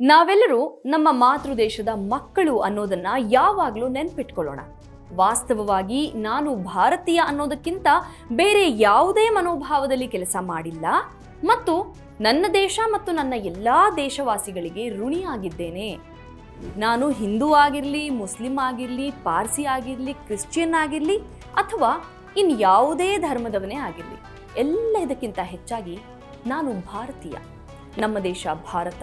ನಾವೆಲ್ಲರೂ ನಮ್ಮ ಮಾತೃ ದೇಶದ ಮಕ್ಕಳು ಅನ್ನೋದನ್ನ ಯಾವಾಗಲೂ ನೆನ್ಪಿಟ್ಕೊಳ್ಳೋಣ. ವಾಸ್ತವವಾಗಿ ನಾನು ಭಾರತೀಯ ಅನ್ನೋದಕ್ಕಿಂತ ಬೇರೆ ಯಾವುದೇ ಮನೋಭಾವದಲ್ಲಿ ಕೆಲಸ ಮಾಡಿಲ್ಲ ಮತ್ತು ನನ್ನ ದೇಶ ಮತ್ತು ನನ್ನ ಎಲ್ಲಾ ದೇಶವಾಸಿಗಳಿಗೆ ಋಣಿಯಾಗಿದ್ದೇನೆ. ನಾನು ಹಿಂದೂ ಆಗಿರಲಿ, ಮುಸ್ಲಿಂ ಆಗಿರಲಿ, ಪಾರ್ಸಿ ಆಗಿರಲಿ, ಕ್ರಿಶ್ಚಿಯನ್ ಆಗಿರಲಿ ಅಥವಾ ಇನ್ ಯಾವುದೇ ಧರ್ಮದವನೇ ಆಗಿರಲಿ ಎಲ್ಲ ಇದಕ್ಕಿಂತ ಹೆಚ್ಚಾಗಿ ನಾನು ಭಾರತೀಯ. ನಮ್ಮ ದೇಶ ಭಾರತ.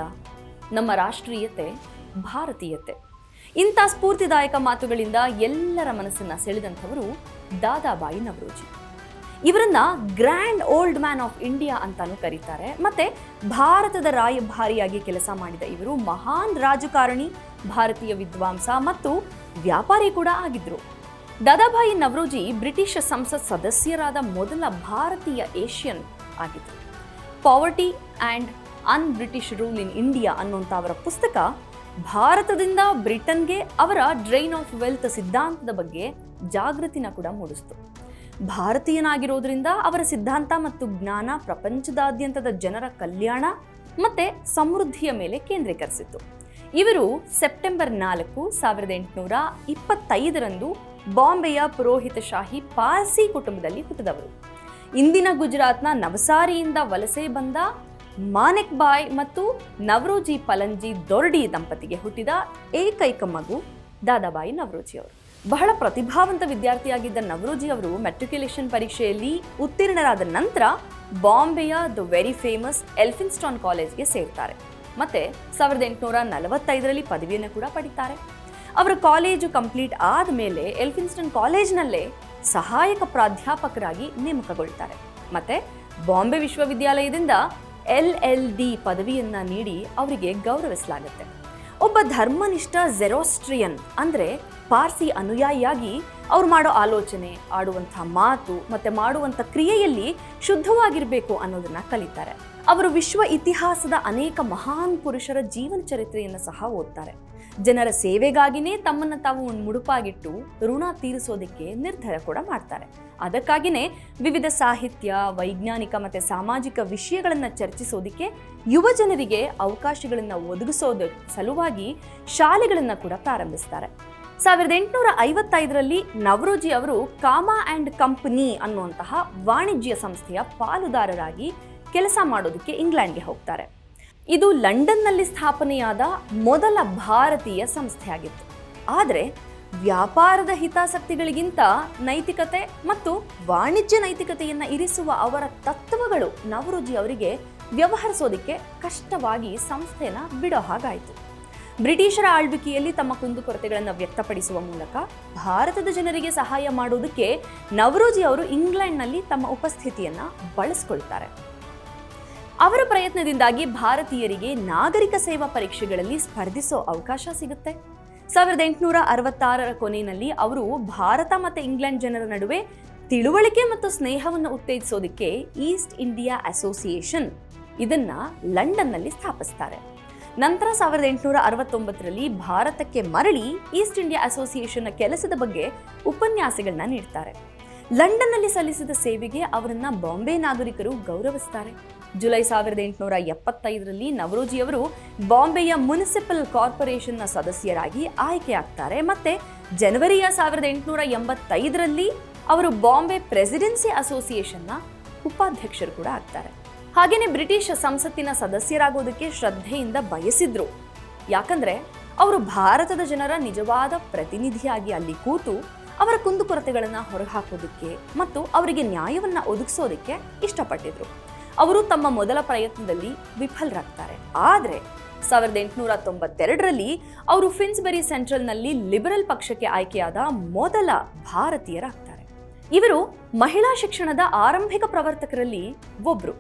ನಮ್ಮ ರಾಷ್ಟ್ರೀಯತೆ, ಭಾರತೀಯತೆ. ಇಂಥ ಸ್ಫೂರ್ತಿದಾಯಕ ಮಾತುಗಳಿಂದ ಎಲ್ಲರ ಮನಸ್ಸನ್ನು ಸೆಳೆದಂಥವರು ದಾದಾಬಾಯಿ ನವರೋಜಿ. ಇವರನ್ನ grand old man of India ಅಂತಾನೂ ಕರೀತಾರೆ. ಮತ್ತೆ ಭಾರತದ ರಾಯಭಾರಿಯಾಗಿ ಕೆಲಸ ಮಾಡಿದ ಇವರು ಮಹಾನ್ ರಾಜಕಾರಣಿ, ಭಾರತೀಯ ವಿದ್ವಾಂಸ ಮತ್ತು ವ್ಯಾಪಾರಿ ಕೂಡ ಆಗಿದ್ರು. ದಾದಾಬಾಯಿ ನವರೋಜಿ ಬ್ರಿಟಿಷ್ ಸಂಸತ್ ಸದಸ್ಯರಾದ ಮೊದಲ ಭಾರತೀಯ ಏಷ್ಯನ್ ಆಗಿದ್ರು. Poverty and un British rule in India ಅನ್ನುವಂಥ ಅವರ ಪುಸ್ತಕ ಭಾರತದಿಂದ ಬ್ರಿಟನ್ಗೆ ಅವರ ಡ್ರೈನ್ ಆಫ್ ವೆಲ್ತ್ ಸಿದ್ಧಾಂತದ ಬಗ್ಗೆ ಜಾಗೃತಿನ ಕೂಡ ಮೂಡಿಸ್ತು. ಭಾರತೀಯನಾಗಿರೋದ್ರಿಂದ ಅವರ ಸಿದ್ಧಾಂತ ಮತ್ತು ಜ್ಞಾನ ಪ್ರಪಂಚದಾದ್ಯಂತದ ಜನರ ಕಲ್ಯಾಣ ಮತ್ತೆ ಸಮೃದ್ಧಿಯ ಮೇಲೆ ಕೇಂದ್ರೀಕರಿಸಿತ್ತು. ಇವರು ಸೆಪ್ಟೆಂಬರ್ ನಾಲ್ಕು ಸಾವಿರದ ಎಂಟುನೂರ ಇಪ್ಪತ್ತೈದರಂದು ಬಾಂಬೆಯ ಪುರೋಹಿತಶಾಹಿ ಪಾರ್ಸಿ ಕುಟುಂಬದಲ್ಲಿ ಹುಟ್ಟಿದವರು. ಇಂದಿನ ಗುಜರಾತ್ನ ನವಸಾರಿಯಿಂದ ವಲಸೆ ಬಂದ ಮಾನೆಕ್ ಬಾಯ್ ಮತ್ತು ನವರೋಜಿ ಪಲಂಜಿ ದೊರಡಿ ದಂಪತಿಗೆ ಹುಟ್ಟಿದ ಏಕೈಕ ಮಗು ದಾದಾಬಾಯಿ ನವರೋಜಿ ಅವರು ಬಹಳ ಪ್ರತಿಭಾವಂತ ವಿದ್ಯಾರ್ಥಿಯಾಗಿದ್ದ ನವರೋಜಿ ಅವರು ಮೆಟ್ರಿಕ್ಯುಲೇಷನ್ ಪರೀಕ್ಷೆಯಲ್ಲಿ ಉತ್ತೀರ್ಣರಾದ ನಂತರ ಬಾಂಬೆಯ ದ ವೆರಿ ಫೇಮಸ್ ಎಲ್ಫಿನ್ಸ್ಟಾನ್ ಕಾಲೇಜ್ಗೆ ಸೇರ್ತಾರೆ. ಮತ್ತೆ ಸಾವಿರದ ಎಂಟುನೂರ ನಲವತ್ತೈದರಲ್ಲಿ ಪದವಿಯನ್ನು ಕೂಡ ಪಡಿತಾರೆ. ಅವರ ಕಾಲೇಜು ಕಂಪ್ಲೀಟ್ ಆದ ಮೇಲೆ ಎಲ್ಫಿನ್ಸ್ಟನ್ ಕಾಲೇಜ್ನಲ್ಲೇ ಸಹಾಯಕ ಪ್ರಾಧ್ಯಾಪಕರಾಗಿ ನೇಮಕಗೊಳ್ತಾರೆ. ಮತ್ತೆ ಬಾಂಬೆ ವಿಶ್ವವಿದ್ಯಾಲಯದಿಂದ ಎಲ್ ಎಲ್ ಡಿ ಪದವಿಯನ್ನು ನೀಡಿ ಅವರಿಗೆ ಗೌರವಿಸಲಾಗುತ್ತೆ. ಒಬ್ಬ ಧರ್ಮನಿಷ್ಠ ಜೆರೋಸ್ಟ್ರಿಯನ್ ಅಂದರೆ ಪಾರ್ಸಿ ಅನುಯಾಯಿಯಾಗಿ ಅವ್ರು ಮಾಡೋ ಆಲೋಚನೆ, ಆಡುವಂಥ ಮಾತು ಮತ್ತು ಮಾಡುವಂಥ ಕ್ರಿಯೆಯಲ್ಲಿ ಶುದ್ಧವಾಗಿರಬೇಕು ಅನ್ನೋದನ್ನು ಕಲಿತಾರೆ. ಅವರು ವಿಶ್ವ ಇತಿಹಾಸದ ಅನೇಕ ಮಹಾನ್ ಪುರುಷರ ಜೀವನ ಚರಿತ್ರೆಯನ್ನು ಸಹ ಓದ್ತಾರೆ. ಜನರ ಸೇವೆಗಾಗಿನೇ ತಮ್ಮನ್ನ ತಾವು ಒಂದು ಮುಡುಪಾಗಿಟ್ಟು ಋಣ ತೀರಿಸೋದಕ್ಕೆ ನಿರ್ಧಾರ ಕೂಡ ಮಾಡ್ತಾರೆ. ಅದಕ್ಕಾಗಿನೇ ವಿವಿಧ ಸಾಹಿತ್ಯ, ವೈಜ್ಞಾನಿಕ ಮತ್ತೆ ಸಾಮಾಜಿಕ ವಿಷಯಗಳನ್ನು ಚರ್ಚಿಸೋದಕ್ಕೆ ಯುವ ಜನರಿಗೆ ಅವಕಾಶಗಳನ್ನು ಒದಗಿಸೋದ ಸಲುವಾಗಿ ಶಾಲೆಗಳನ್ನು ಕೂಡ ಪ್ರಾರಂಭಿಸ್ತಾರೆ. ಸಾವಿರದ ಎಂಟುನೂರ ಐವತ್ತೈದರಲ್ಲಿ ನವರೋಜಿ ಅವರು ಕಾಮಾ ಆ್ಯಂಡ್ ಕಂಪನಿ ಅನ್ನುವಂತಹ ವಾಣಿಜ್ಯ ಸಂಸ್ಥೆಯ ಪಾಲುದಾರರಾಗಿ ಕೆಲಸ ಮಾಡೋದಕ್ಕೆ ಇಂಗ್ಲೆಂಡ್ಗೆ ಹೋಗ್ತಾರೆ. ಇದು ಲಂಡನ್ನಲ್ಲಿ ಸ್ಥಾಪನೆಯಾದ ಮೊದಲ ಭಾರತೀಯ ಸಂಸ್ಥೆಯಾಗಿತ್ತು. ಆದರೆ ವ್ಯಾಪಾರದ ಹಿತಾಸಕ್ತಿಗಳಿಗಿಂತ ನೈತಿಕತೆ ಮತ್ತು ವಾಣಿಜ್ಯ ನೈತಿಕತೆಯನ್ನು ಇರಿಸುವ ಅವರ ತತ್ವಗಳು ನವರುಜಿ ಅವರಿಗೆ ವ್ಯವಹರಿಸೋದಕ್ಕೆ ಕಷ್ಟವಾಗಿ ಸಂಸ್ಥೆನ ಬಿಡೋ ಹಾಗಾಯಿತು. ಬ್ರಿಟಿಷರ ಆಳ್ವಿಕೆಯಲ್ಲಿ ತಮ್ಮ ಕುಂದುಕೊರತೆಗಳನ್ನು ವ್ಯಕ್ತಪಡಿಸುವ ಮೂಲಕ ಭಾರತದ ಜನರಿಗೆ ಸಹಾಯ ಮಾಡುವುದಕ್ಕೆ ನವರೋಜಿ ಅವರು ಇಂಗ್ಲೆಂಡ್ನಲ್ಲಿ ತಮ್ಮ ಉಪಸ್ಥಿತಿಯನ್ನು ಬಳಸ್ಕೊಳ್ತಾರೆ. ಅವರ ಪ್ರಯತ್ನದಿಂದಾಗಿ ಭಾರತೀಯರಿಗೆ ನಾಗರಿಕ ಸೇವಾ ಪರೀಕ್ಷೆಗಳಲ್ಲಿ ಸ್ಪರ್ಧಿಸೋ ಅವಕಾಶ ಸಿಗುತ್ತೆ. ಸಾವಿರದ ಎಂಟುನೂರ ಅರವತ್ತಾರರ ಕೊನೆಯಲ್ಲಿ ಅವರು ಭಾರತ ಮತ್ತು ಇಂಗ್ಲೆಂಡ್ ಜನರ ನಡುವೆ ತಿಳುವಳಿಕೆ ಮತ್ತು ಸ್ನೇಹವನ್ನು ಉತ್ತೇಜಿಸೋದಕ್ಕೆ ಈಸ್ಟ್ ಇಂಡಿಯಾ ಅಸೋಸಿಯೇಷನ್ ಇದನ್ನ ಲಂಡನ್ನಲ್ಲಿ ಸ್ಥಾಪಿಸ್ತಾರೆ. ನಂತರ ಸಾವಿರದ ಎಂಟುನೂರ ಅರವತ್ತೊಂಬತ್ತರಲ್ಲಿ ಭಾರತಕ್ಕೆ ಮರಳಿ ಈಸ್ಟ್ ಇಂಡಿಯಾ ಅಸೋಸಿಯೇಷನ್ನ ಕೆಲಸದ ಬಗ್ಗೆ ಉಪನ್ಯಾಸಗಳನ್ನ ನೀಡ್ತಾರೆ. ಲಂಡನ್ನಲ್ಲಿ ಸಲ್ಲಿಸಿದ ಸೇವೆಗೆ ಅವರನ್ನ ಬಾಂಬೆ ನಾಗರಿಕರು ಗೌರವಿಸ್ತಾರೆ. ಜುಲೈ ಸಾವಿರದ ಎಂಟುನೂರ ಎಪ್ಪತ್ತೈದರಲ್ಲಿ ನವರೋಜಿಯವರು ಬಾಂಬೆಯ ಮುನಿಸಿಪಲ್ ಕಾರ್ಪೊರೇಷನ್ನ ಸದಸ್ಯರಾಗಿ ಆಯ್ಕೆಯಾಗ್ತಾರೆ. ಮತ್ತೆ ಜನವರಿಯ ಸಾವಿರದ ಎಂಟುನೂರ ಎಂಬತ್ತೈದರಲ್ಲಿ ಅವರು ಬಾಂಬೆ ಪ್ರೆಸಿಡೆನ್ಸಿ ಅಸೋಸಿಯೇಷನ್ನ ಉಪಾಧ್ಯಕ್ಷರು ಕೂಡ ಆಗ್ತಾರೆ. ಹಾಗೆಯೇ ಬ್ರಿಟಿಷ್ ಸಂಸತ್ತಿನ ಸದಸ್ಯರಾಗೋದಕ್ಕೆ ಶ್ರದ್ಧೆಯಿಂದ ಬಯಸಿದ್ರು. ಯಾಕಂದ್ರೆ ಅವರು ಭಾರತದ ಜನರ ನಿಜವಾದ ಪ್ರತಿನಿಧಿಯಾಗಿ ಅಲ್ಲಿ ಕೂತು ಅವರ ಕುಂದುಕೊರತೆಗಳನ್ನು ಹೊರಹಾಕೋದಕ್ಕೆ ಮತ್ತು ಅವರಿಗೆ ನ್ಯಾಯವನ್ನು ಒದಗಿಸೋದಕ್ಕೆ ಇಷ್ಟಪಟ್ಟಿದ್ರು. ಅವರು ತಮ್ಮ ಮೊದಲ ಪ್ರಯತ್ನದಲ್ಲಿ ವಿಫಲರಾಗ್ತಾರೆ. ಆದರೆ ಸಾವಿರದ ಎಂಟುನೂರ ತೊಂಬತ್ತೆರಡರಲ್ಲಿ ಅವರು ಫಿನ್ಸ್ಬರಿ ಸೆಂಟ್ರಲ್ನಲ್ಲಿ ಲಿಬರಲ್ ಪಕ್ಷಕ್ಕೆ ಆಯ್ಕೆಯಾದ ಮೊದಲ ಭಾರತೀಯರಾಗ್ತಾರೆ. ಇವರು ಮಹಿಳಾ ಶಿಕ್ಷಣದ ಆರಂಭಿಕ ಪ್ರವರ್ತಕರಲ್ಲಿ ಒಬ್ರು,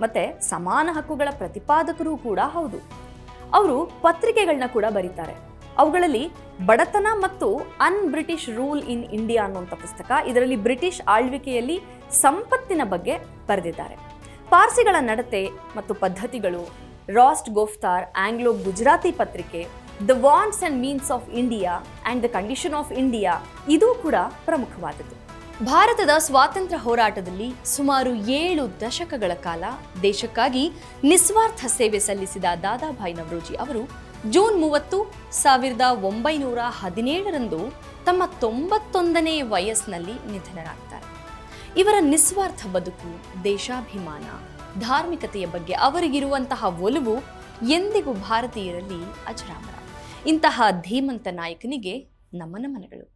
ಮತ್ತೆ ಸಮಾನ ಹಕ್ಕುಗಳ ಪ್ರತಿಪಾದಕರೂ ಕೂಡ ಹೌದು. ಅವರು ಪತ್ರಿಕೆಗಳನ್ನ ಕೂಡ ಬರೀತಾರೆ. ಅವುಗಳಲ್ಲಿ ಬಡತನ ಮತ್ತು un British rule in India ಅನ್ನುವಂಥ ಪುಸ್ತಕ ಇದರಲ್ಲಿ ಬ್ರಿಟಿಷ್ ಆಳ್ವಿಕೆಯಲ್ಲಿ ಸಂಪತ್ತಿನ ಬಗ್ಗೆ ಬರೆದಿದ್ದಾರೆ. ಪಾರ್ಸಿಗಳ ನಡತೆ ಮತ್ತು ಪದ್ಧತಿಗಳು, ರಾಸ್ಟ್ ಗೋಫ್ತಾರ್ ಆಂಗ್ಲೋ ಗುಜರಾತಿ ಪತ್ರಿಕೆ, the wants and means of India and the condition of India, ಇದು ಕೂಡ ಪ್ರಮುಖವಾದದ್ದು. ಭಾರತದ ಸ್ವಾತಂತ್ರ್ಯ ಹೋರಾಟದಲ್ಲಿ ಸುಮಾರು ಏಳು ದಶಕಗಳ ಕಾಲ ದೇಶಕ್ಕಾಗಿ ನಿಸ್ವಾರ್ಥ ಸೇವೆ ಸಲ್ಲಿಸಿದ ದಾದಾಭಾಯಿ ನವರೋಜಿ ಅವರು ಜೂನ್ ಮೂವತ್ತು, ಸಾವಿರದ ಒಂಬೈನೂರ ಹದಿನೇಳರಂದು ತಮ್ಮ ತೊಂಬತ್ತೊಂದನೇ ವಯಸ್ಸಿನಲ್ಲಿ ನಿಧನರಾಗ್ತಾರೆ. ಇವರ ನಿಸ್ವಾರ್ಥ ಬದುಕು, ದೇಶಾಭಿಮಾನ, ಧಾರ್ಮಿಕತೆಯ ಬಗ್ಗೆ ಅವರಿಗಿರುವಂತಹ ಒಲವು ಎಂದಿಗೂ ಭಾರತೀಯರಲ್ಲಿ ಅಜರಾಮರ ಇಂತಹ ಧೀಮಂತ ನಾಯಕನಿಗೆ ನಮ್ಮ ನಮನಗಳು.